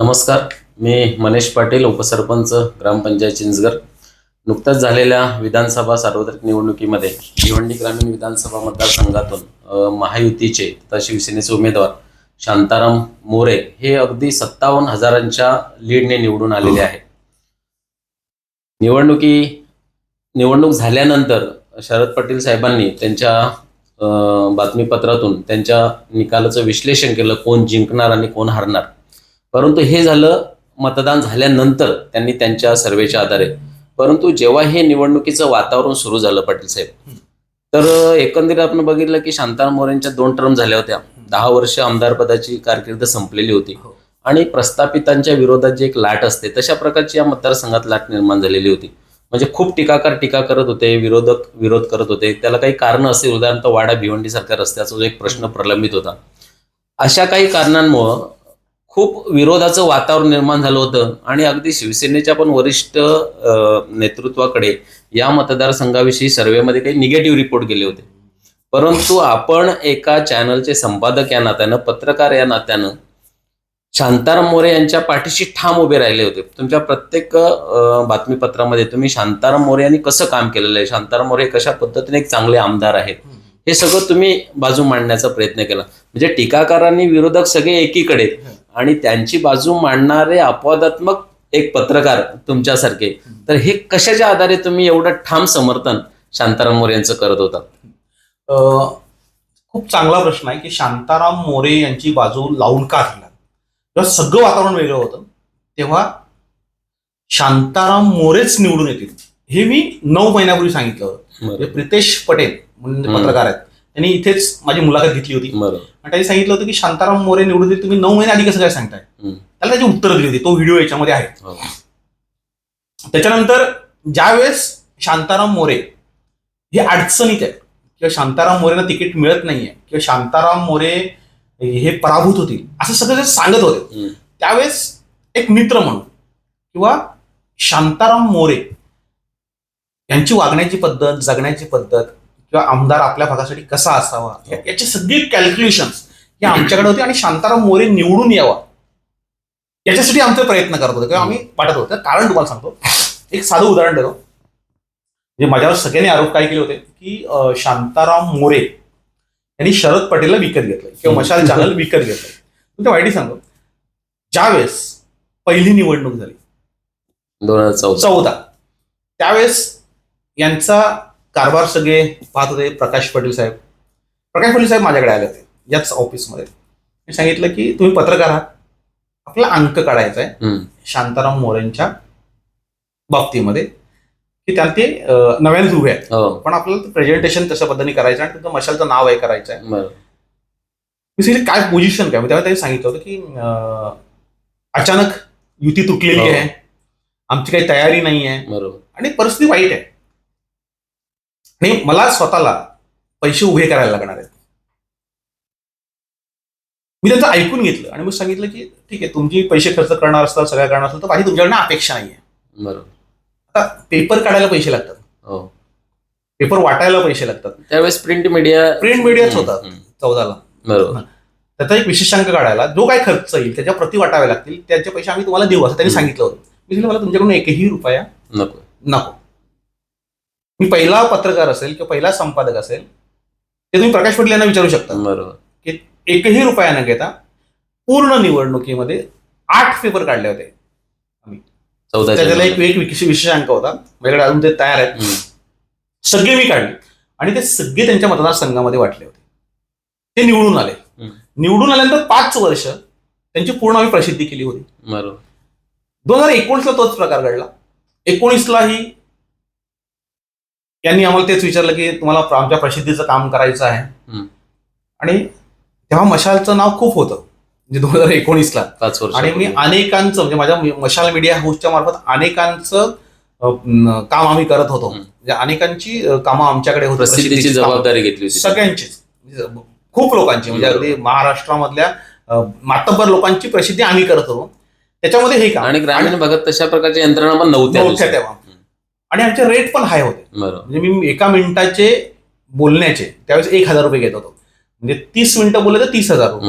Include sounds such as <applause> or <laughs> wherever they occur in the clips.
नमस्कार मी मनेश पाटील उपसरपंच ग्रामपंचायत चिंचगर नुकत्याच झालेल्या विधानसभा सार्वत्रिक निवडणुकीमध्ये भिवंडी ग्रामीण विधानसभा मतदारसंघातून महायुतीचे तथा शिवसेनेचे उमेदवार शांताराम मोरे हे अगदी सत्तावन्न हजारांच्या लीडने निवडून आलेले आहे निवडणुकी निवडणूक झाल्यानंतर शरद पाटील साहेबांनी त्यांच्या बातमीपत्रातून त्यांच्या निकालाचं विश्लेषण केलं कोण जिंकणार आणि कोण हारणार. परंतु हे झालं मतदान झाल्यानंतर त्यांनी त्यांच्या सर्वेच्या आधारे. परंतु जेव्हा हे निवडणुकीचं वातावरण सुरू झालं पाटील साहेब तर एकंदरीत आपण बघितलं की शांताराम मोरेंच्या दोन टर्म झाल्या होत्या. दहा वर्ष आमदार पदाची कारकीर्द संपलेली होती. हो. आणि प्रस्थापितांच्या विरोधात जी एक लाट असते तशा प्रकारची या मतदारसंघात लाट निर्माण झालेली होती. म्हणजे खूप टीकाकार टीका करत होते विरोधक विरोध करत होते. त्याला काही कारण असेल उदाहरणार्थ वाडा भिवंडी सारख्या रस्त्याचा जो एक प्रश्न प्रलंबित होता. अशा काही कारणांमुळं खूप विरोधाचं वातावरण निर्माण झालं होतं. आणि अगदी शिवसेनेच्या पण वरिष्ठ नेतृत्वाकडे या मतदारसंघाविषयी सर्वेमध्ये काही निगेटिव्ह रिपोर्ट गेले होते. परंतु आपण एका चॅनलचे संपादक या नात्यानं पत्रकार या नात्यानं शांताराम मोरे यांच्या पाठीशी ठाम उभे राहिले होते. तुमच्या प्रत्येक बातमीपत्रामध्ये तुम्ही शांताराम मोरे यांनी कसं काम केलेलं आहे? शांताराम मोरे कशा पद्धतीने एक चांगले आमदार आहेत? हे सगळं तुम्ही बाजू मांडण्याचा प्रयत्न केला. म्हणजे टीकाकारांनी विरोधक सगळे एकीकडे आणि त्यांची बाजू मांडणारे अपवादात्मक एक पत्रकार तुमच्यासारखे. तर हे कशाच्या आधारे तुम्ही एवढं ठाम समर्थन शांताराम मोरे यांचं करत होता? अ, खूप चांगला प्रश्न आहे की शांताराम मोरे यांची बाजू लावून का धरला जेव्हा सगळं वातावरण वेगळं होतं तेव्हा शांताराम मोरेच निवडून येतील. हे मी नऊ महिन्यापूर्वी सांगितलं होतं. म्हणजे प्रितेश पटेल म्हणजे. पत्रकार आहेत. त्यांनी इथेच माझी मुलाखत घेतली होती आणि त्यांनी सांगितलं होतं की शांताराम मोरे निवडून तुम्ही नऊ महिने आधी कसं काय सांगताय हम्म. त्याला त्याची उत्तर दिली होती तो व्हिडिओ याच्यामध्ये आहे हो. त्याच्यानंतर ज्यावेळेस शांताराम मोरे हे अडचणीत आहेत किंवा शांताराम मोरेला तिकीट मिळत नाहीये किंवा शांताराम मोरे हे पराभूत होतील असं सगळं जे सांगत होते हम्म. त्यावेळेस एक मित्र म्हणून किंवा शांताराम मोरे यांची वागण्याची पद्धत जगण्याची पद्धत किंवा आमदार आपल्या भागासाठी कसा असावा? याची सगळी कॅल्क्युलेशन्स हे आमच्याकडे होते आणि शांताराम मोरे निवडून यावा. याच्यासाठी आमचे प्रयत्न करत होते. किंवा आम्ही वाटत होतो. कारण तुम्हाला सांगतो एक साधं उदाहरण देतो. म्हणजे माझ्यावर सगळ्यांनी आरोप काय केले होते की शांताराम मोरे यांनी शरद पटेलला विकत घेतलंय किंवा. मशाल चॅनल विकत घेतलंय. पण ते वाईट सांगतो. ज्यावेळेस पहिली निवडणूक झाली दोन हजार चौदा त्यावेळेस यांचा कारभार सगळे पाहत होते प्रकाश पटेल साहेब. प्रकाश पटेल साहेब माझ्याकडे आले होते याच ऑफिसमध्ये मी सांगितलं की तुम्ही पत्रकार आहात. आपला अंक काढायचा आहे. शांताराम मोरेंच्या बाबतीमध्ये की त्यात ते अं, नव्यानेच उभे आहेत. हो. पण आपल्याला प्रेझेंटेशन तशा पद्धतीने करायचं आणि तुमचं मशालचं नाव आहे करायचं आहे. मी सांगितलं काय पोझिशन काय? तेव्हा त्यांनी सांगितलं होतं की अचानक युती तुटलेली हो. आहे. आमची काही तयारी नाही आहे बरोबर. आणि परिस्थिती वाईट आहे. आणि मला स्वतःला पैसे उभे करायला लागणार आहेत. मी त्यांचं ऐकून घेतलं आणि मग सांगितलं की ठीक आहे तुमची पैसे खर्च करणार असतात सगळ्या करणार असतात तर माझी तुमच्याकडनं अपेक्षा नाही आहे बरोबर. आता पेपर काढायला पैसे लागतात. हो. पेपर वाटायला पैसे लागतात. त्यावेळेस प्रिंट मीडिया प्रिंट मीडियाच होतात हम्म. चौदाला. बरोबर. त्याचा एक विशेषांक काढायला जो काय खर्च येईल त्याच्या प्रति वाटावे लागतील त्याचे पैसे आम्ही तुम्हाला देऊ असं त्यांनी. सांगितलं होतं. मी मला तुमच्याकडून एकही रुपया नको. नको. मी पहिला पत्रकार असेल किंवा पहिला संपादक असेल ते तुम्ही प्रकाश पटेल यांना विचारू शकता. बरोबर. एकही रुपया न घेता पूर्ण निवडणुकीमध्ये आठ पेपर काढले होते. त्याच्याला एक विशेष विशेषांक होता. माझ्याकडे अजून ते तयार आहेत. सगळे मी काढले. आणि ते सगळे त्यांच्या मतदारसंघामध्ये वाटले होते. ते निवडून आले. निवडून आल्यानंतर पाच वर्ष त्यांची पूर्ण आम्ही प्रसिद्धी केली होती. बरोबर. दोन हजार एकोणीसला तोच प्रकार घडला. एकोणीसलाही यांनी आम्हाला तेच विचारलं की तुम्हाला आमच्या प्रसिद्धीचं काम करायचं आहे. आणि तेव्हा मशालचं नाव खूप होतं. म्हणजे दोन हजार एकोणीसला. आणि मी अनेकांचं म्हणजे माझ्या मशाल मीडिया हाऊसच्या मार्फत अनेकांचं काम आम्ही करत होतो. म्हणजे अनेकांची कामं आमच्याकडे होती. जबाबदारी घेतली होती. सगळ्यांचीच. म्हणजे खूप लोकांची. म्हणजे. अगदी महाराष्ट्रामधल्या मातब्बर लोकांची प्रसिद्धी आम्ही करत होतो. त्याच्यामध्ये हे काम. आणि ग्रामीण भागात तशा प्रकारच्या यंत्रणा पण नव्हत्या नव्हत्या तेव्हा. आणि आमचे रेट पण हाय होते. म्हणजे मी एका मिनिटाचे बोलण्याचे त्यावेळेस एक हजार रुपये घेत होतो. म्हणजे तीस मिनिटं बोलले तर तीस हजार रुपये.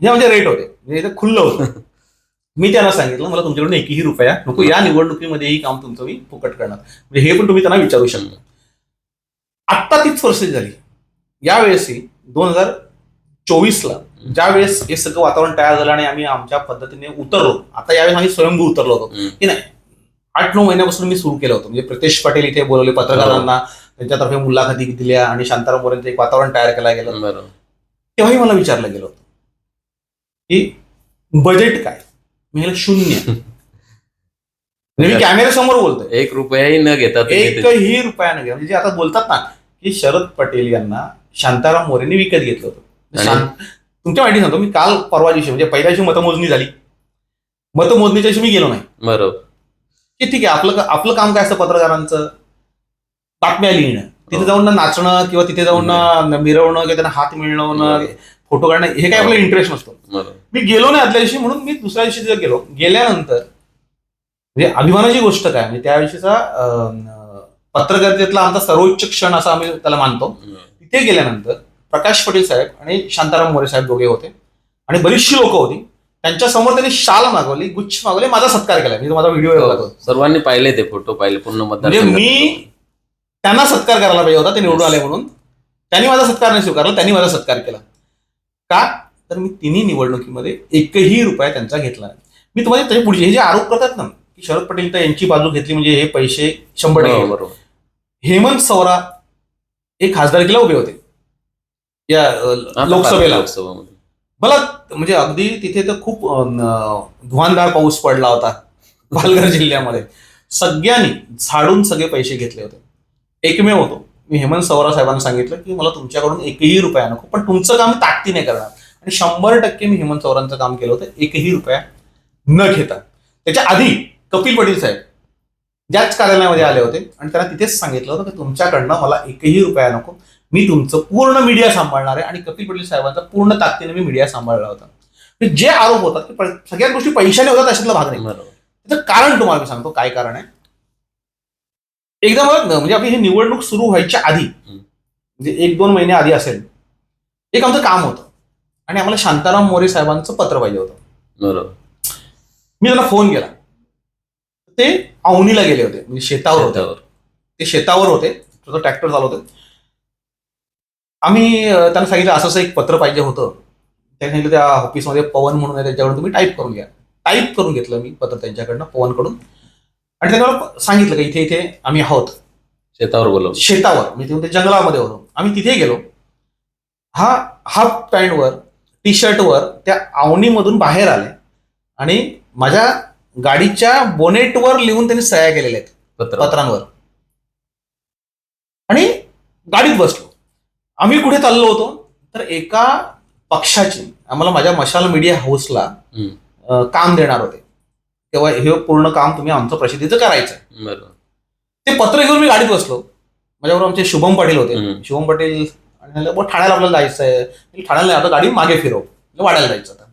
हे म्हणजे रेट होते. म्हणजे ते खुल्लं होतं. <laughs> मी त्यांना सांगितलं मला तुमच्याकडून एकही रुपया नको या निवडणुकीमध्येही काम तुमचं मी फुकट करणार. म्हणजे हे पण तुम्ही त्यांना विचारू शकता. आत्ता तीच परिस्थिती झाली. यावेळेसही दोन हजार चोवीसला ज्या वेळेस हे सगळं वातावरण तयार झालं आणि आम्ही आमच्या पद्धतीने उतरलो आता यावेळेस आम्ही स्वयंभू उतरलो होतो. की नाही? आठ नऊ महिन्यापासून मी सुरू केलं होतं. म्हणजे प्रितेश पाटील इथे बोलवले पत्रकारांना त्यांच्यातर्फे मुलाखती दिल्या आणि शांताराम मोरेंचं एक वातावरण तयार केलं गेलं. तेव्हाही मला विचारलं गेलं होतं की बजेट काय? मी शून्य. <laughs> म्हणजे मी कॅमेऱ्यासमोर बोलतोय. एक रुपयाही न घेता एकही रुपया न म्हणजे जे आता बोलतात ना की शरद पटेल यांना शांताराम मोरेंनी विकत घेतलं होतं. तुमच्या माहिती सांगतो मी काल परवा दिवशी म्हणजे पहिल्या दिवशी मतमोजणी झाली. मतमोजणीच्या दिवशी मी गेलो नाही. बरोबर. की ठीक आहे आपलं आपलं काम काय असतं पत्रकारांचं? बातम्या लिहिणं तिथे हो. जाऊन ना नाचणं किंवा तिथे जाऊन ना मिरवणं किंवा त्यांना हात मिळवणं फोटो काढणं हे काय आपला इंटरेस्ट नसतो. मी गेलो नाही आदल्या दिवशी म्हणून मी दुसऱ्या दिवशी तिथे गेलो. गेल्यानंतर म्हणजे अभिमानाची गोष्ट काय? म्हणजे त्या दिवशीचा अं, पत्रकारितेतला आमचा सर्वोच्च क्षण असा आम्ही त्याला मानतो. तिथे गेल्यानंतर प्रकाश पटेल साहेब आणि शांताराम मोरे साहेब दोघे होते. आणि बरीचशी लोक होती. त्यांच्यासमोर त्यांनी शाल मागवली गुच्छ मागवले माझा सत्कार केला. मी तो माझा व्हिडिओ हो. सर्वांनी पाहिले ते फोटो पाहिले पूर्ण म्हणजे मी त्यांना सत्कार करायला पाहिजे होता ते निवडून आले म्हणून. त्यांनी माझा सत्कार नाही स्वीकारला त्यांनी माझा सत्कार केला. का? तर मी तिन्ही निवडणुकीमध्ये एकही रुपया त्यांचा घेतला नाही. मी तुम्हाला त्याच्या पुढचे हे जे आरोप करतात ना की शरद पटेल तर यांची बाजू घेतली म्हणजे हे पैसे शंभर टक्के. गेले. बरोबर. हेमंत सवरा एक खासदारकीला उभे होते. या लोकसभेला. लोकसभामध्ये मला म्हणजे अगदी तिथे तर खूप अं, धुवांधार पाऊस पडला होता पालघर जिल्ह्यामध्ये. सगळ्यांनी झाडून सगळे पैसे घेतले होते. एकमेव होतो. मी हेमंत सवरा साहेबांना सांगितलं की मला तुमच्याकडून एकही रुपया नको पण तुमचं काम ताकदीने करणार. आणि शंभर टक्के मी हेमंत सवरांचं काम केलं होतं. एकही रुपया न घेता. त्याच्या आधी कपिल पटेल साहेब ज्याच कार्यालयामध्ये आले होते. आणि त्यांना तिथेच सांगितलं होतं की तुमच्याकडनं मला एकही रुपया नको. मी तुमचं पूर्ण मीडिया सांभाळणार आहे आणि कपिल पटेल साहेबांचा पूर्ण ताकदीने मी मीडिया सांभाळला होता. म्हणजे जे आरोप होतात की सगळ्याच गोष्टी पैशाने होतात अशातला भाग नाही. त्याचं कारण तुम्हाला मी सांगतो काय कारण आहे? एकदा मला म्हणजे आपली ही निवडणूक सुरू व्हायच्या आधी. म्हणजे एक दोन महिने आधी असेल एक आमचं काम होतं. आणि आम्हाला शांताराम मोरे साहेबांचं पत्र पाहिजे होतं. बरोबर. मी त्यांना फोन केला. ते अवनीला गेले होते. म्हणजे शेतावर होते. शेतावर. ते शेतावर होते. तो ट्रॅक्टर चालवते आम्ही त्यांना सांगितलं असं असं एक पत्र पाहिजे होतं. त्या सांगितलं त्या ऑफिसमध्ये पवन म्हणून आहे त्याच्याकडून तुम्ही टाईप करून घ्या. टाईप करून घेतलं मी पत्र त्यांच्याकडनं पवनकडून. आणि त्यांना सांगितलं की इथे इथे आम्ही आहोत. शेतावर बोलवलं शेतावर मी ते जंगलामध्ये होतो. आम्ही तिथे गेलो. हा हाफ पॅन्टवर टी शर्टवर त्या आवणीमधून बाहेर आले. आणि माझ्या गाडीच्या बोनेटवर लिहून त्यांनी सह्या केलेल्या आहेत. पत्र. पत्रांवर. आणि गाडीत बसलो. आम्ही कुठे चाललो होतो? तर एका पक्षाची आम्हाला माझ्या मशाल मीडिया हाऊसला काम देणार होते. तेव्हा हे पूर्ण काम तुम्ही आमचं प्रसिद्धीचं करायचं. ते पत्र घेऊन मी गाडीत बसलो. माझ्याबरोबर आमचे शुभम पाटील होते. शुभम पाटील आणि म्हणलं, "बुवा, ठाण्याला आपल्याला जायचं आहे. ठाण्याला आता गाडी मागे फिरव. वाढायला जायचं आता.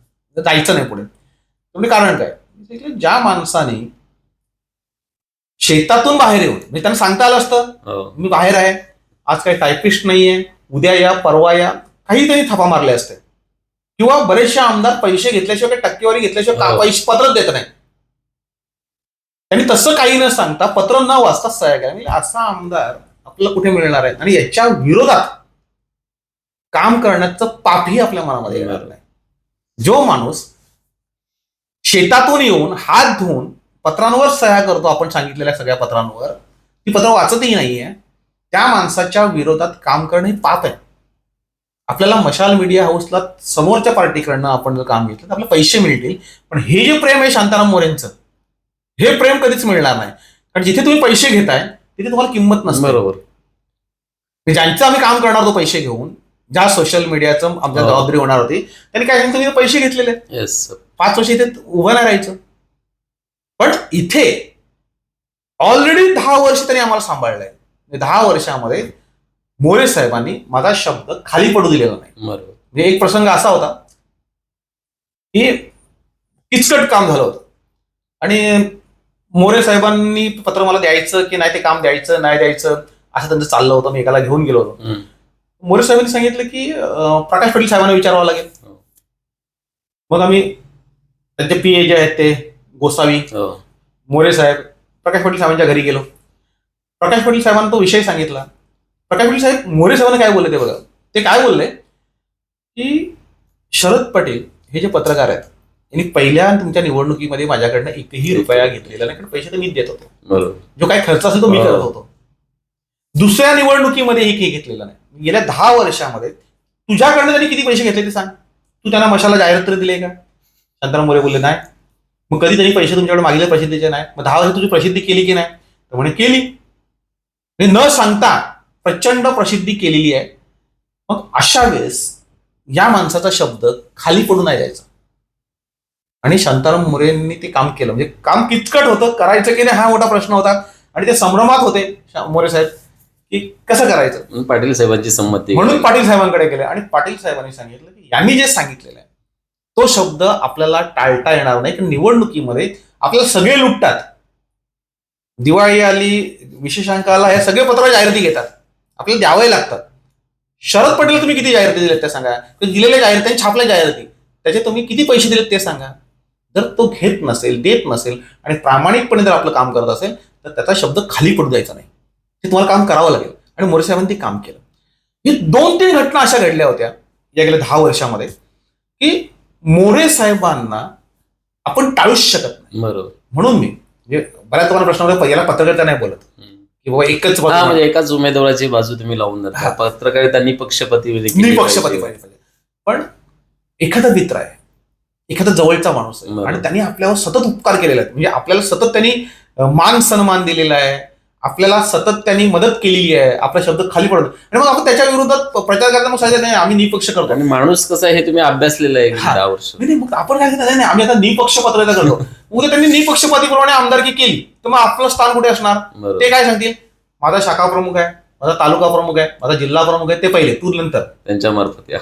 जायचं नाही पुढे. म्हणजे कारण काय? ज्या माणसाने शेतातून बाहेर येऊन म्हणजे त्यांना सांगता आलं असतं. हो. मी बाहेर आहे. आज काही टायपिस्ट नाहीये. उद्या या परवा या काही त्यांनी थापा मारले असते किंवा बरेचसे आमदार पैसे घेतल्याशिवाय टक्केवारी घेतल्याशिवाय का हो. पैसे पत्रच देत नाही त्यांनी तसं काही न सांगता पत्र न वाचता सह्या केल्या म्हणजे असा आमदार आपल्याला कुठे मिळणार आहे आणि याच्या विरोधात काम करण्याचं पापही आपल्या मनामध्ये येणार. नाही जो माणूस शेतातून येऊन हात धुवून पत्रांवर सह्या करतो आपण सांगितलेल्या सगळ्या पत्रांवर ती पत्र वाचतही नाहीये त्या माणसाच्या विरोधात काम करणं हे पाप आहे. आपल्याला मशाल मीडिया हाऊसला समोरच्या पार्टीकडनं आपण जर काम घेतलं तर आपले पैसे मिळतील. पण हे जे प्रेम आहे शांताराम मोरेंचं हे प्रेम कधीच मिळणार नाही. कारण जिथे तुम्ही पैसे घेताय तिथे तुम्हाला किंमत नसते. बरोबर. म्हणजे ज्यांचं आम्ही काम करणार होतो पैसे घेऊन ज्या सोशल मीडियाचं आमच्या हो. जबाबदारी होणार होती त्यांनी काय सांगितलं? तुम्ही पैसे घेतलेले पाच वर्ष इथे उभं नाही राहायचं. पण इथे ऑलरेडी दहा वर्ष त्यांनी आम्हाला सांभाळलंय. दहा वर्षामध्ये मोरे साहेबांनी माझा शब्द खाली पडू दिलेला नाही. बरोबर. म्हणजे एक प्रसंग असा होता की किचकट काम झालं होतं. आणि मोरे साहेबांनी पत्र मला द्यायचं की नाही ते काम द्यायचं नाही द्यायचं असं त्यांचं चाललं होतं. मी एकाला घेऊन गेलो होतो. मोरे साहेबांनी सांगितलं की प्रकाश पाटील साहेबांना विचारावं लागेल. हो. मग आम्ही त्यांचे पी ए जे आहेत ते गोसावी हो. मोरे साहेब प्रकाश पाटील साहेबांच्या घरी गेलो. प्रकाश पाटील साहेबांना तो विषय सांगितला. प्रकाश पाटील साहेब मोरे साहेबांना काय बोलले ते बघा. ते काय बोलले? की शरद पटेल हे जे पत्रकार आहेत यांनी पहिल्या तुमच्या निवडणुकीमध्ये माझ्याकडनं एकही रुपया घेतलेला नाही कारण पैसे तर मीच देत होतो. बरोबर. जो काही खर्च असेल तो मी. करत होतो. दुसऱ्या निवडणुकीमध्ये एकही घेतलेला नाही. गेल्या दहा वर्षामध्ये तुझ्याकडनं त्यांनी किती पैसे घेतले ते सांग. तू त्यांना मशाला जाहिरात तरी दिले का? शांताराम मोरे बोलले नाही. मग कधी त्यांनी पैसे तुमच्याकडे मागितले प्रसिद्धीचे नाही. मग दहा वर्ष तुझी प्रसिद्धी केली की नाही? तर म्हणे केली. म्हणजे न सांगता प्रचंड प्रसिद्धी केलेली आहे. मग अशा वेळेस या माणसाचा शब्द खाली पडू नाही द्यायचा आणि शांताराम मोरेंनी ते काम केलं. म्हणजे काम किचकट होतं करायचं की नाही हा मोठा प्रश्न होता. आणि ते संभ्रमात होते मोरे साहेब की कसं करायचं? पाटील साहेबांची संमती म्हणून पाटील साहेबांकडे गेले. आणि पाटील साहेबांनी सांगितलं की यांनी जे सांगितलेलं आहे तो शब्द आपल्याला टाळता येणार नाही. कारण निवडणुकीमध्ये आपल्याला सगळे लुटतात. दिवाळी आली विशेषांक आला हे सगळे पत्र जाहिराती घेतात. आपल्याला द्यावे लागतात शरद पटेल तुम्ही किती जाहिराती दिलेत ते सांगा. दिलेल्या जाहिराती छापल्या जाहिराती त्याचे तुम्ही किती पैसे दिलेत ते सांगा. जर तो घेत नसेल देत नसेल आणि प्रामाणिकपणे जर आपलं काम करत असेल तर त्याचा शब्द खाली पडू द्यायचा नाही. ते तुम्हाला काम करावं लागेल. आणि मोरे साहेबांनी ते काम केलं. ही दोन तीन घटना अशा घडल्या होत्या या गेल्या दहा वर्षामध्ये की मोरे साहेबांना आपण टाळूच शकत नाही. बरोबर. म्हणून मी म्हणजे बऱ्याच तुम्हाला प्रश्न होता पहिला पत्रकारिता नाही बोलत. की बाबा एकच हा म्हणजे एकाच उमेदवाराची बाजू तुम्ही लावून धरता. पत्रकारिता निपक्षपाती देखील निपक्षपाती पाहिजे. पण एखादा मित्र आहे एखादा जवळचा माणूस आहे. आणि त्यांनी आपल्यावर सतत उपकार केलेले आहेत म्हणजे आपल्याला सतत त्यांनी मान सन्मान दिलेला आहे आपल्याला सतत त्यांनी मदत केलेली आहे आपला शब्द खाली पडतो. आणि मग आपण त्याच्या विरोधात प्रचार करताना मग सांगितलं नाही आम्ही निपक्ष करतो. आणि माणूस कसा आहे हे तुम्ही अभ्यासलेलं आहे हा. दहा वर्ष. नाही नाही, मग आपण काय करतो नाही नाही, आम्ही आता निपक्ष पत्रता करतो. उद्या त्यांनी निपक्षपातीप्रमाणे आमदारकी केली तर मग आपलं स्थान कुठे असणार? बरोबर. ते काय सांगतील? माझा शाखा प्रमुख आहे माझा तालुका प्रमुख आहे माझा जिल्हा प्रमुख आहे ते पहिले तू नंतर त्यांच्या मार्फत या.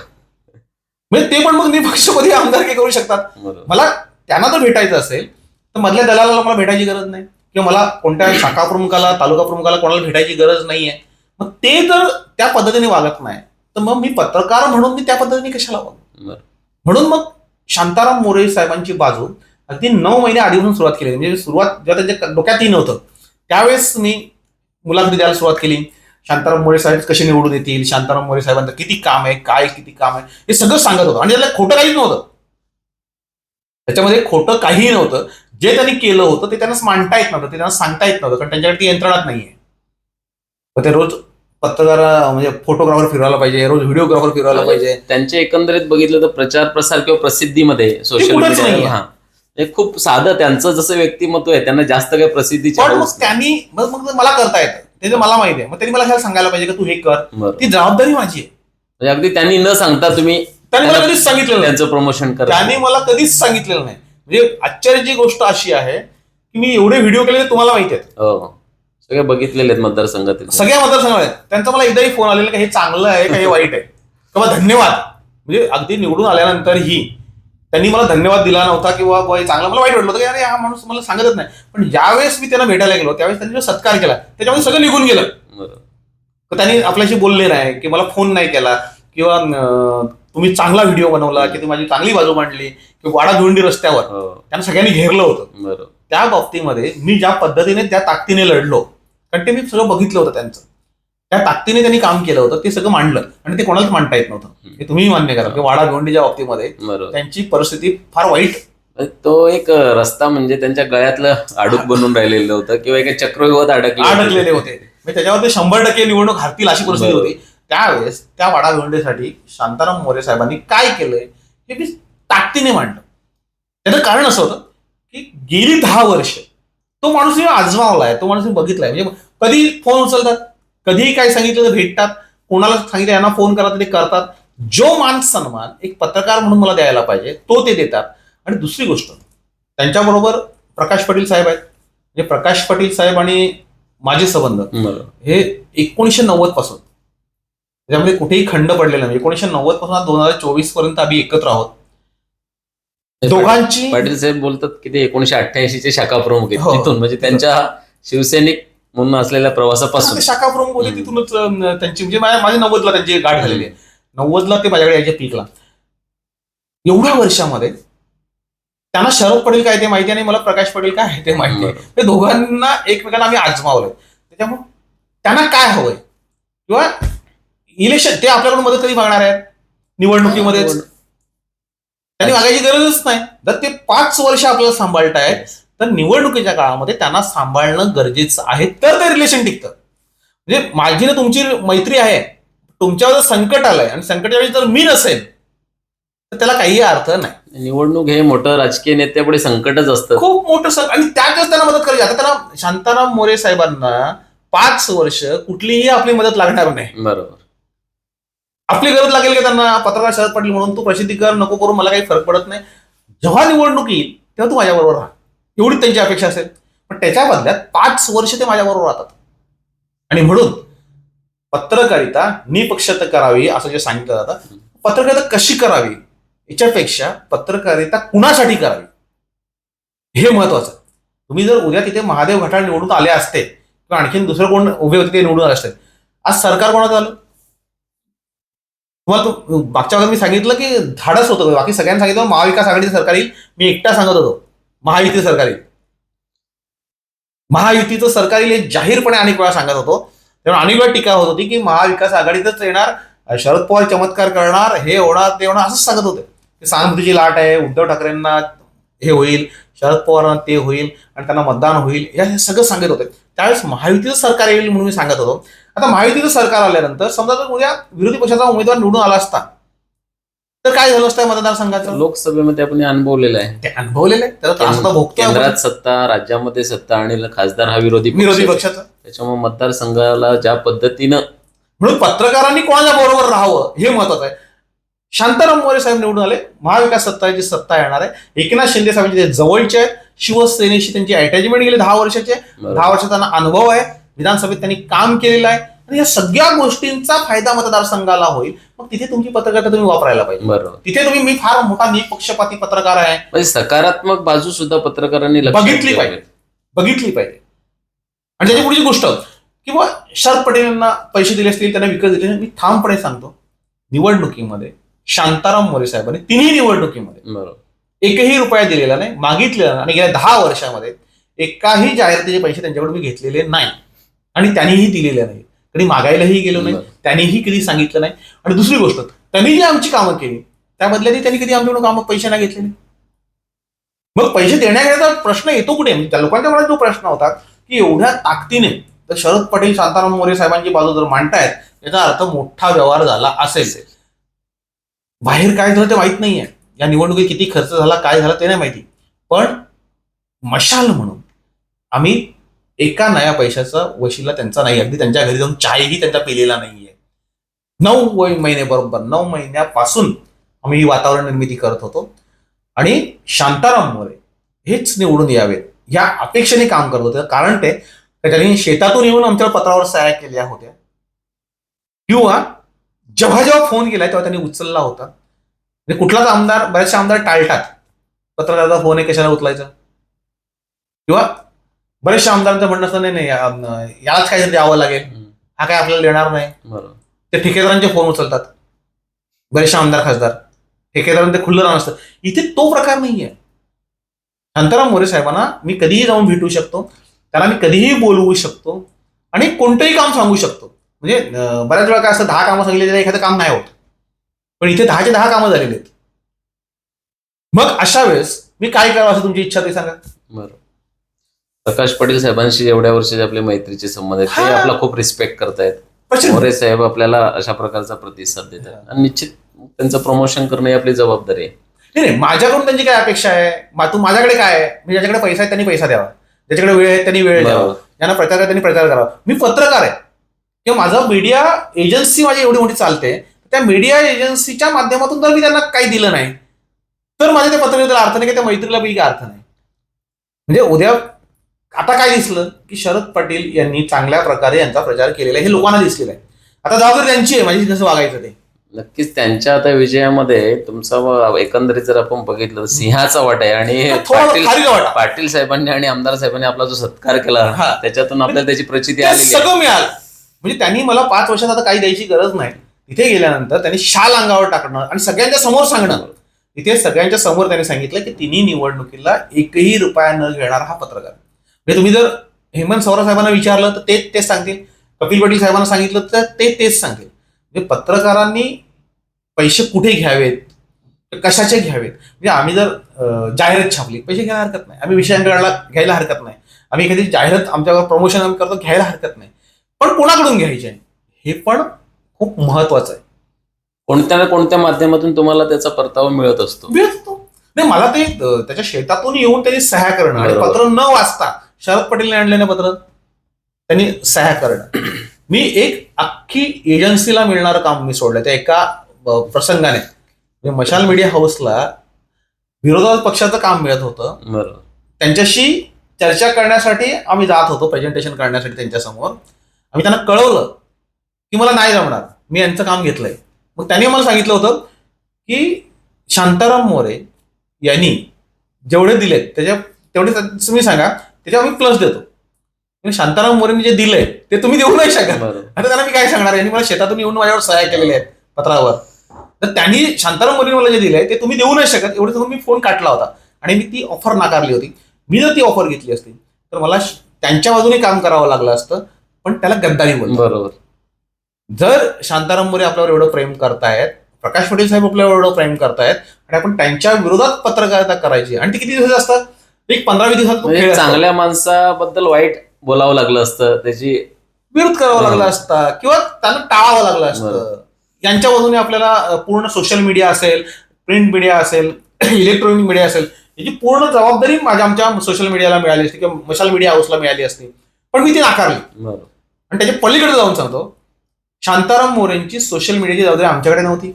म्हणजे ते पण मग निपक्षपती आमदारकी करू शकतात. बरोबर. मला त्यांना जर भेटायचं असेल तर मधल्या दलाला मला भेटायची गरज नाही. किंवा मला कोणत्या शाखा प्रमुखाला तालुका प्रमुखाला कोणाला भेटायची गरज नाहीये. मग ते जर त्या पद्धतीने वागत नाही. तर मग मी पत्रकार म्हणून मी त्या पद्धतीने कशाला वागू? म्हणून मग शांताराम मोरे साहेबांची बाजू अगदी नऊ महिने आधीपासून सुरुवात केली. म्हणजे सुरुवात जेव्हा त्यांच्या डोक्यातही नव्हतं त्यावेळेस मी मुलाखती द्यायला सुरुवात केली. शांताराम मोरे साहेब कसे निवडून येतील? शांताराम मोरे साहेबांचं किती काम आहे? काय किती काम आहे? हे सगळं सांगत होतं. आणि त्याला खोटं काहीच नव्हतं. त्याच्यामध्ये खोटं काहीही नव्हतं. जे त्यांनी केलं होतं ते त्यांना मांडता येत नव्हतं ते त्यांना सांगता येत नव्हतं कारण त्यांच्याकडे ती यंत्रणाच नाहीये. मग ते रोज पत्रकार म्हणजे फोटोग्राफर फिरवायला पाहिजे रोज व्हिडिओग्राफर फिरवायला पाहिजे. त्यांचे एकंदरीत बघितलं तर प्रचार प्रसार किंवा प्रसिद्धीमध्ये सोशल मीडिया. हा. हे खूप साधं त्यांचं जसं व्यक्तिमत्व आहे त्यांना जास्त काही मग नाही. त्यांनी मग मला करता येतं. ते जे मला माहिती आहे मग त्यांनी मला ह्याला सांगायला पाहिजे की तू हे कर. ती जबाबदारी माझी आहे. म्हणजे अगदी त्यांनी न सांगता तुम्ही त्यांनी मला कधीच सांगितलेलं नाही. त्यांचं प्रमोशन करा त्यांनी मला कधीच सांगितलेलं नाही. म्हणजे आश्चर्याची गोष्ट अशी आहे की मी एवढे व्हिडिओ केले ते तुम्हाला माहिती आहेत. हो. सगळे बघितलेले आहेत मतदारसंघातील. सगळ्या मतदारसंघात आहेत. त्यांचा मला एकदाही फोन आलेला की हे चांगलं आहे का हे वाईट आहे. किंवा धन्यवाद. म्हणजे अगदी निवडून आल्यानंतरही त्यांनी मला धन्यवाद दिला नव्हता किंवा हे चांगलं. मला वाईट वाटलं होतं की अरे हा माणूस मला सांगतच नाही. पण ज्यावेळेस मी त्यांना भेटायला गेलो त्यावेळेस त्यांनी जो सत्कार केला त्याच्यामध्ये सगळं निघून गेलं. त्यांनी आपल्याशी बोलले नाही की मला फोन नाही केला किंवा तुम्ही चांगला व्हिडिओ बनवला की तुम्ही माझी चांगली बाजू मांडली किंवा वाडा भिवंडी रस्त्यावर. हो. त्यांना सगळ्यांनी घेरलं होतं. बरोबर त्या बाबतीमध्ये मी ज्या पद्धतीने त्या ताकदीने लढलो कारण ते मी सगळं बघितलं होतं त्यांचं. त्या ताकदीने त्यांनी काम केलं होतं ते सगळं मांडलं. आणि ते कोणालाच मांडता येत नव्हतं. हे तुम्ही मान्य करा की वाडा भिवंडीच्या बाबतीमध्ये त्यांची परिस्थिती फार वाईट. तो एक रस्ता म्हणजे त्यांच्या गळ्यातलं आडूक बनून राहिलेलं होतं किंवा एका चक्रव्यूहात अडकले अडकलेले होते. त्याच्यावर ते शंभर टक्के निवडणूक हारतील अशी परिस्थिती. होती. त्यावेळेस त्या वाडा भिवंडीसाठी शांताराम मोरे साहेबांनी काय केलंय हे मी ताकदीने मांडलं. त्याचं कारण असं होतं की गेली दहा वर्ष तो माणूस मी आजमावलाय तो माणूस मी बघितलाय. म्हणजे कधी फोन उचलतात कधीही काय सांगितलं तर भेटतात कोणाला सांगितलं यांना फोन करा ते करतात. जो मान सन्मान एक पत्रकार म्हणून मला द्यायला पाहिजे तो ते देतात. आणि दुसरी गोष्ट त्यांच्याबरोबर प्रकाश पाटील साहेब आहेत. म्हणजे प्रकाश पाटील साहेब आणि माझे संबंध हे एकोणीसशे नव्वदपासून त्याच्यामध्ये कुठेही खंड पडलेला नाही. एकोणीसशे नव्वदपासून दोन हजार चोवीसपर्यंत आम्ही एकत्र आहोत. दोघांची पाटील साहेब बोलतात की ते एकोणीशे अठ्ठ्याऐंशी चे शाखा प्रमुख हो. तिथून. म्हणजे त्यांच्या शिवसैनिक म्हणून असलेल्या प्रवासापासून. शाखा प्रमुख होते. तिथूनच त्यांची म्हणजे माझ्या नव्वदला त्यांची गाठ झालेली आहे. नव्वदला ते माझ्याकडे यायचे पीकला. एवढ्या वर्षामध्ये त्यांना शरद पटेल काय ते माहिती आणि मला प्रकाश पटेल काय ते माहिती आहे. ते दोघांना एकमेकांना आम्ही आजमावलं त्याच्यामुळे त्यांना काय हवंय? किंवा इलेक्शन ते आपल्याकडून मदत कधी मागणार आहेत? निवडणुकीमध्येच. त्यांनी मागायची गरजच नाही. जर ते पाच वर्ष आपल्याला सांभाळतायत तर निवडणुकीच्या काळामध्ये त्यांना सांभाळणं गरजेचं आहे. तर ते रिलेशन टिकतं. म्हणजे माझी ना तुमची मैत्री आहे. तुमच्यावर जर संकट आलंय आणि संकटाच्या वेळी जर मी नसेल तर त्याला काही अर्थ नाही. निवडणूक हे मोठं राजकीय नेत्यापुढे संकटच असतं. खूप मोठं आणि त्यातच त्यांना मदत करायची. आता त्यांना शांताराम मोरे साहेबांना पाच वर्ष कुठलीही आपली मदत लागणार नाही. बरोबर. आपली गरज लागेल का त्यांना? पत्रकार शरद पाटील म्हणून तू प्रसिद्धी कर नको करू मला काही फरक पडत नाही. जेव्हा निवडणूक येईल तेव्हा तू माझ्याबरोबर राहा. एवढी त्यांची अपेक्षा असेल. पण त्याच्या बदल्यात पाच वर्ष ते माझ्याबरोबर राहतात. आणि म्हणून पत्रकारिता निपक्षत करावी असं जे सांगितलं जातं पत्रकारिता कशी करावी? याच्यापेक्षा पत्रकारिता कुणासाठी करावी? हे महत्वाचं. तुम्ही जर उद्या तिथे महादेव घटाळ निवडून आले असते किंवा आणखीन दुसरं कोण उभे होते ते निवडून आले असते. आज सरकार कोणाचं आलं? किंवा तू- मागच्या वेळेला मी सांगितलं की धाडस होतं बाकी सगळ्यांना सांगितलं महाविकास आघाडीचं सरकार येईल. मी एकटा सांगत होतो. महायुतीचं सरकार येईल. महायुतीचं सरकार येईल हे जाहीरपणे अनेक वेळा सांगत होतो. तेव्हा अनेक वेळा टीका होत होती की महाविकास आघाडीतच येणार शरद पवार चमत्कार करणार हे होणार ते होणार असंच सांगत होते. की सहानुभूतीची लाट आहे उद्धव ठाकरेंना हे होईल शरद पवारांना ते होईल आणि त्यांना मतदान होईल या हे सगळं सांगत होते. त्यावेळेस महायुतीचं सरकार येईल म्हणून मी सांगत होतो. आता महायुतीचं सरकार आल्यानंतर समजा जर उद्या विरोधी पक्षाचा उमेदवार निवडून आला असता तर काय झालं असतं मतदारसंघाचं? लोकसभेमध्ये आपण हे अनुभवलेलं आहे. ते अनुभवलेलं आहे. त्याचा त्रास आता भोगतोय आपण. केंद्रात सत्ता राज्यामध्ये सत्ता आणि खासदार हा विरोधी पक्ष विरोधी आहे. पक्षाचा. त्याच्यामुळे मतदारसंघाला ज्या पद्धतीनं म्हणून पत्रकारांनी कोणाच्या बरोबर राहावं हे महत्वाचं आहे. शांताराम मोरे साहेब निवडून आले. महाविकास सत्ताची सत्ता येणार आहे. एकनाथ शिंदे साहेबांचे ते जवळचे आहेत शिवसेनेशी त्यांची अटॅचमेंट गेली दहा वर्षाचे. बरोबर. दहा वर्षाचा त्यांना अनुभव आहे. विधानसभेत त्यांनी काम केलेलं आहे. आणि या सगळ्या गोष्टींचा फायदा मतदारसंघाला होईल. मग तिथे तुमची पत्रकारिता तुम्ही वापरायला पाहिजे. बरोबर. तिथे तुम्ही मी फार मोठा निपक्षपाती पत्रकार आहे. म्हणजे सकारात्मक बाजू सुद्धा पत्रकारांनी बघितली. पाहिजे. बघितली पाहिजे. आणि त्याची पुढची गोष्ट किंवा शरद पटेलांना पैसे दिले असतील त्यांना विकत दिले मी ठामपणे सांगतो निवडणुकीमध्ये शांताराम मोरे साहेबांनी तिन्ही निवडणुकीमध्ये बरोबर. एकही रुपया दिलेला नाही मागितलेला नाही आणि गेल्या दहा वर्षामध्ये एकाही जाहिरातीचे पैसे त्यांच्याकडून मी घेतलेले नाही. आणि त्यांनीही दिलेले नाही. कधी मागायलाही गेलो नाही. त्यांनीही कधी सांगितलं नाही. आणि दुसरी गोष्ट त्यांनी जी आमची कामं केली. त्या बदल्याने त्यांनी कधी आमच्याकडून कामं पैसे नाही घेतले. नाही मग पैसे देण्याचा प्रश्न येतो कुठे? म्हणजे त्या लोकांच्या मनात जो प्रश्न होता की एवढ्या ताकदीने तर शरद पटेल शांताराम मोरे साहेबांची बाजू जर मांडतायत याचा अर्थ मोठा व्यवहार झाला असेल. बाहेर काय झालं ते माहीत नाहीये. या निवडणुकीत किती खर्च झाला काय झाला ते नाही माहिती. पण मशाल म्हणून आम्ही एका नया पैशाचा वशिला त्यांचा नाही अगदी त्यांच्या घरी जाऊन चायही त्यांचा पिलेला नाहीये. नऊ महिने बरोबर नऊ महिन्यापासून आम्ही ही वातावरण निर्मिती करत होतो. आणि शांताराम मोरे हेच निवडून यावेत. या अपेक्षेने काम करत होते. कारण ते त्यांनी शेतातून येऊन आमच्या पत्रावर सहाय्या केल्या होत्या. किंवा जेव्हा जेव्हा फोन केला तेव्हा त्यांनी उचलला होता. म्हणजे कुठलाच आमदार बरेचसे आमदार टाळतात. पत्रकाराचा फोन आहे कशाला उचलायचा? किंवा बरेचशा आमदारांचं म्हणणं असतं नाही नाही या- यालाच काहीतरी द्यावं लागेल. हम्म. हा काय आपल्याला देणार नाही. बरोबर. ते ठेकेदारांचे फोन उचलतात. बरेचसे आमदार खासदार. ठेकेदारांचे खुल्लं रान असतं. इथे तो प्रकार नाहीये. शांताराम मोरे साहेबांना मी कधीही जाऊन भेटू शकतो. त्यांना मी कधीही बोलवू शकतो. आणि कोणतंही काम सांगू शकतो. म्हणजे अं, बऱ्याच वेळा काय असं दहा कामं सांगितले तरी एखादं काम नाही होत. पण इथे दहाचे दहा कामं झालेली आहेत. मग अशा वेळेस मी काय करावं असं तुमची इच्छा ते सांगा. बरोबर. प्रकाश पटेल साहेबांशी एवढ्या वर्षाचे आपले मैत्रीचे संबंध आहेत ते. आपला खूप रिस्पेक्ट करतायत. मोरे साहेब आपल्याला अशा प्रकारचा प्रतिसाद देतात. आणि निश्चित त्यांचं प्रमोशन करणं ही आपली जबाबदारी आहे. नाही नाही माझ्याकडून त्यांची काय अपेक्षा आहे? मा- तू माझ्याकडे काय आहे? मी ज्याच्याकडे पैसा आहे त्यांनी पैसा द्यावा. ज्याच्याकडे वेळ आहे त्यांनी वेळ द्यावा. ज्यांना प्रचार आहे त्यांनी प्रचार करावा. मी पत्रकार आहे. किंवा माझं मीडिया एजन्सी माझी एवढी मोठी चालते त्या मीडिया एजन्सीच्या माध्यमातून जर मी त्यांना काही दिलं नाही. तर माझ्या त्या पत्रकारितेला अर्थ नाही की त्या मैत्रीला बी काही अर्थ नाही. म्हणजे उद्या आता काय दिसलं? की शरद पाटील यांनी चांगल्या प्रकारे यांचा प्रचार केलेला आहे. हे लोकांना दिसलेलं आहे. आता जबाबदारी त्यांची आहे माझी कसं वागायचं ते? नक्कीच त्यांच्या आता विजयामध्ये तुमचा एकंदरीत जर आपण बघितलं तर सिंहाचा वाट आहे आणि पाटील पाटील साहेबांनी आणि आमदार साहेबांनी आपला जो सत्कार केला हा. त्याच्यातून आपल्याला त्याची प्रचिती आहे. सगळं मिळालं. म्हणजे त्यांनी मला पाच वर्षात आता काही द्यायची गरज नाही. तिथे गेल्यानंतर त्यांनी शाल अंगावर टाकणं आणि सगळ्यांच्या समोर सांगणं. तिथे सगळ्यांच्या समोर त्यांनी सांगितलं की तिन्ही निवडणुकीला एकही रुपया न घेणारा हा पत्रकार. म्हणजे तुम्ही जर हेमंत सवरा साहेबांना विचारलं तर तेच तेच सांगतील. कपिल पाटील साहेबांना सांगितलं तर ते तेच सांगतील. म्हणजे पत्रकारांनी पैसे कुठे घ्यावेत? कशाचे घ्यावेत? म्हणजे आम्ही जर जाहिरात छापली पैसे घ्यायला हरकत नाही. आम्ही विषयांकडे घ्यायला हरकत नाही. आम्ही एखादी जाहिरात आमच्यावर प्रमोशन आम्ही करतो घ्यायला हरकत नाही. पण कोणाकडून घ्यायचे? आहे हे पण खूप महत्वाचं आहे. कोणत्या ना कोणत्या माध्यमातून तुम्हाला त्याचा परतावा मिळत असतो? मिळत होतो नाही मला ते त्याच्या शेतातून येऊन त्यांनी सह्या करणं आणि. पत्र न वाचता शरद पटेलने आणलेलं पत्र? त्यांनी सह्या करणं. मी एक अख्खी एजन्सीला मिळणारं काम मी सोडलं त्या एका प्रसंगाने. मशाल मीडिया हाऊसला विरोधी पक्षाचं काम मिळत होतं. त्यांच्याशी चर्चा करण्यासाठी आम्ही जात होतो प्रेझेंटेशन करण्यासाठी त्यांच्यासमोर. आम्ही त्यांना कळवलं की मला नाही जमणार. मी यांचं काम घेतलंय. मग त्यांनी मला सांगितलं होतं की शांताराम मोरे यांनी जेवढे दिलेत त्याच्या तेवढे तुम्ही सांगा त्याच्यावर मी प्लस देतो. शांताराम मोरेंनी जे दिलंय ते तुम्ही देऊ नाही शकत. आता त्यांना मी काय सांगणार यांनी मला शेतातून येऊन माझ्यावर सहाय्य केलेले आहेत पत्रावर. तर त्यांनी शांताराम मोरेंनी मला जे दिलंय ते तुम्ही देऊ नाही शकत. एवढं सांगून मी फोन काढला होता. आणि मी ती ऑफर नाकारली होती. मी जर ती ऑफर घेतली असती तर मला त्यांच्या बाजूने काम करावं लागलं असतं पण त्याला गद्दारी बोलतो बरोबर. जर शांताराम मोरे आपल्यावर एवढं प्रेम करतायत प्रकाश पटेल साहेब आपल्यावर एवढं प्रेम करतायत आणि आपण त्यांच्या विरोधात पत्रकारिता करायची आणि ती किती दिवस असतात? एक पंधरा वीस दिवसात तो म्हणजे. चांगल्या माणसाबद्दल वाईट बोलावं लागलं असतं त्याची विरोध करावा बरोबर. लागला असता किंवा त्यांना टाळावं लागलं असतं बरोबर. यांच्या बाजूने आपल्याला अ, पूर्ण सोशल मीडिया असेल प्रिंट मीडिया असेल <clears throat> इलेक्ट्रॉनिक मीडिया असेल याची पूर्ण जबाबदारी माझ्या आमच्या सोशल मीडियाला मिळाली असती किंवा मशाल मीडिया हाऊसला मिळाली असती पण मी ती नाकारली बरोबर आणि त्याच्या पलीकडे जाऊन सांगतो शांताराम मोरेंची सोशल मीडियाची जबाबदारी आमच्याकडे नव्हती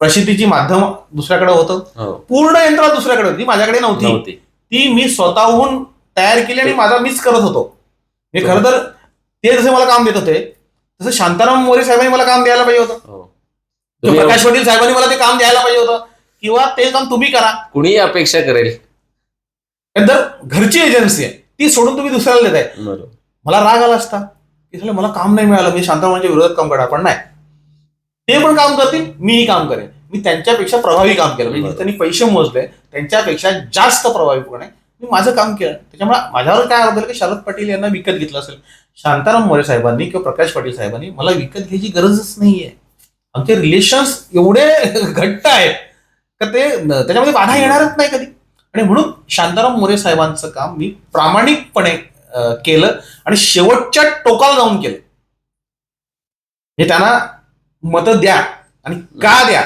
प्रसिद्धीची माध्यम दुसऱ्याकडे होतं. हो. पूर्ण यंत्रणा दुसऱ्याकडे होती. माझ्याकडे नव्हती. ती मी स्वतःहून तयार केली आणि माझा मीच करत होतो. हे खरं तर ते जसे मला काम देत होते तसं शांताराम मोरे साहेबांनी मला काम द्यायला पाहिजे होतं. हो. प्रकाश पाटील साहेबांनी मला ते काम द्यायला पाहिजे होतं. किंवा ते काम तुम्ही करा. कुणीही अपेक्षा करेल. जर घरची एजन्सी आहे. ती सोडून तुम्ही दुसऱ्याला देताय. मला राग आला असता. की मला काम नाही मिळालं. मी शांतारामांच्या विरोधात काम करणार. पण नाही. ते पण काम करतील मीही काम करेन. मी त्यांच्यापेक्षा प्रभावी काम केलं. म्हणजे. त्यांनी पैसे मोजले त्यांच्यापेक्षा जास्त प्रभावीपणे मी माझं काम केलं. त्याच्यामुळे माझ्यावर काय होतं की शरद पाटील यांना विकत घेतलं असेल. शांताराम मोरे साहेबांनी किंवा प्रकाश पाटील साहेबांनी मला विकत घ्यायची गरजच नाहीये. आमचे रिलेशन्स एवढे <laughs> घट्ट आहेत का ते त्याच्यामध्ये बाधा येणारच नाही कधी. आणि म्हणून शांताराम मोरे साहेबांचं काम मी प्रामाणिकपणे केलं आणि शेवटच्या टोकाला जाऊन केलं. हे त्यांना मतं द्या आणि का द्या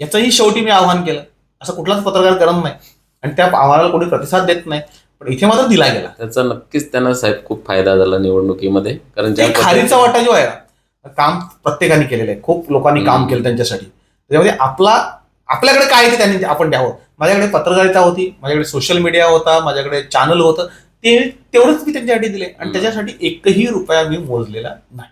याचंही शेवटी मी आव्हान केलं. असं कुठलाच पत्रकार करत नाही. आणि त्या आव्हानाला कोणी प्रतिसाद देत नाही. पण इथे मात्र दिला गेला. त्याचा नक्कीच त्यांना साहेब खूप फायदा झाला निवडणुकीमध्ये. कारण खारीचा वाटा जो आहे ना काम प्रत्येकाने केलेलं आहे. खूप लोकांनी काम. केलं त्यांच्यासाठी. त्याच्यामध्ये आपला आपल्याकडे काय ते त्यांनी आपण द्यावं. माझ्याकडे पत्रकारिता होती माझ्याकडे सोशल मीडिया होता माझ्याकडे चॅनल होतं. ते तेवढंच मी त्यांच्यासाठी दिले. आणि. त्याच्यासाठी एकही रुपया मी मोजलेला नाही.